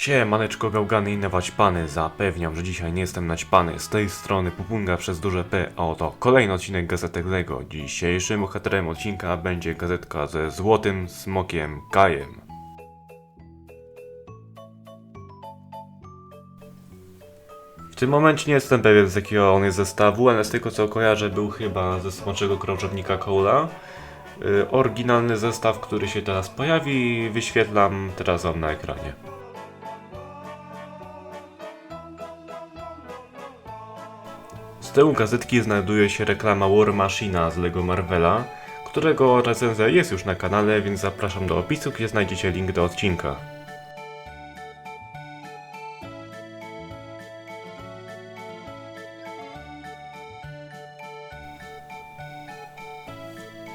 Siemaneczko gałgany i naćpany, zapewniam, że dzisiaj nie jestem naćpany. Z tej strony Pupunga przez duże P, a oto kolejny odcinek Gazetek Lego. Dzisiejszym bohaterem odcinka będzie gazetka ze złotym smokiem Kajem. W tym momencie nie jestem pewien z jakiego on jest zestawu, ale z tego co kojarzę był chyba ze smoczego krążownika Cola. Y, Oryginalny zestaw, który się teraz pojawi, wyświetlam teraz wam na ekranie. Z tyłu gazetki znajduje się reklama War Machina z Lego Marvela, którego recenzja jest już na kanale, więc zapraszam do opisu, gdzie znajdziecie link do odcinka.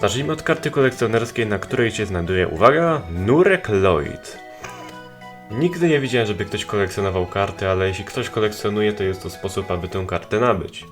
Zacznijmy od karty kolekcjonerskiej, na której się znajduje, uwaga, Nurek Lloyd. Nigdy nie widziałem, żeby ktoś kolekcjonował karty, ale jeśli ktoś kolekcjonuje, to jest to sposób, aby tę kartę nabyć.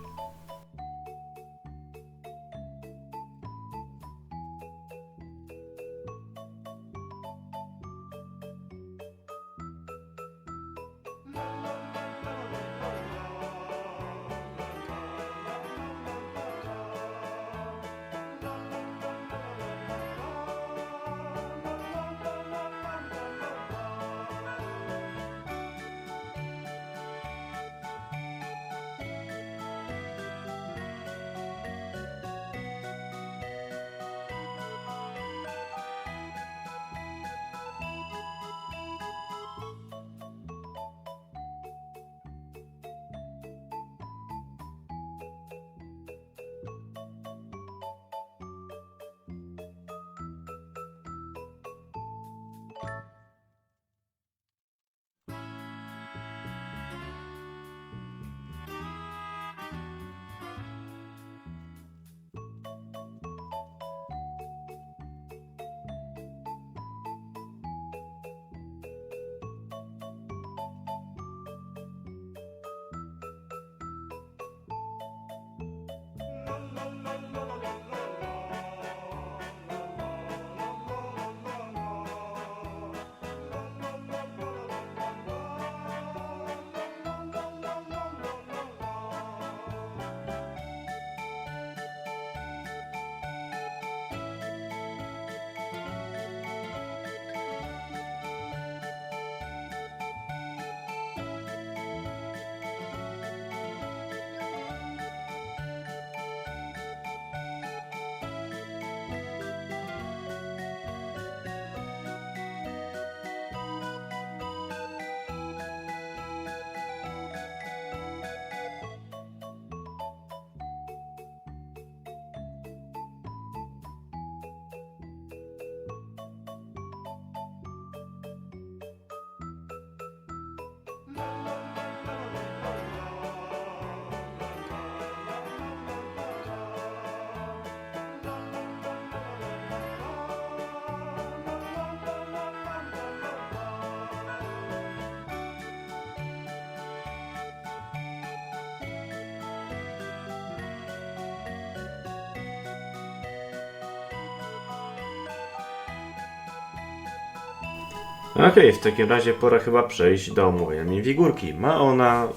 Okej, w takim razie pora chyba przejść do omówienia figurki. Ma ona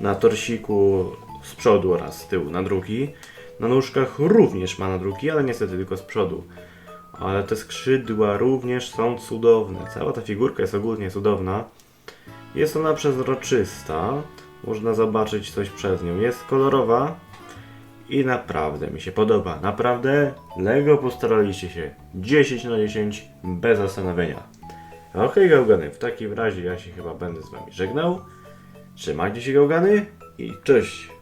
na torsiku z przodu oraz z tyłu nadruki. Na nóżkach również ma nadruki, ale niestety tylko z przodu. Ale te skrzydła również są cudowne. Cała ta figurka jest ogólnie cudowna. Jest ona przezroczysta. Można zobaczyć coś przez nią. Jest kolorowa i naprawdę mi się podoba. Naprawdę Lego postaraliście się 10 na 10 bez zastanowienia. Okej, gałgany, w takim razie ja się chyba będę z wami żegnał. Trzymajcie się, gałgany i cześć!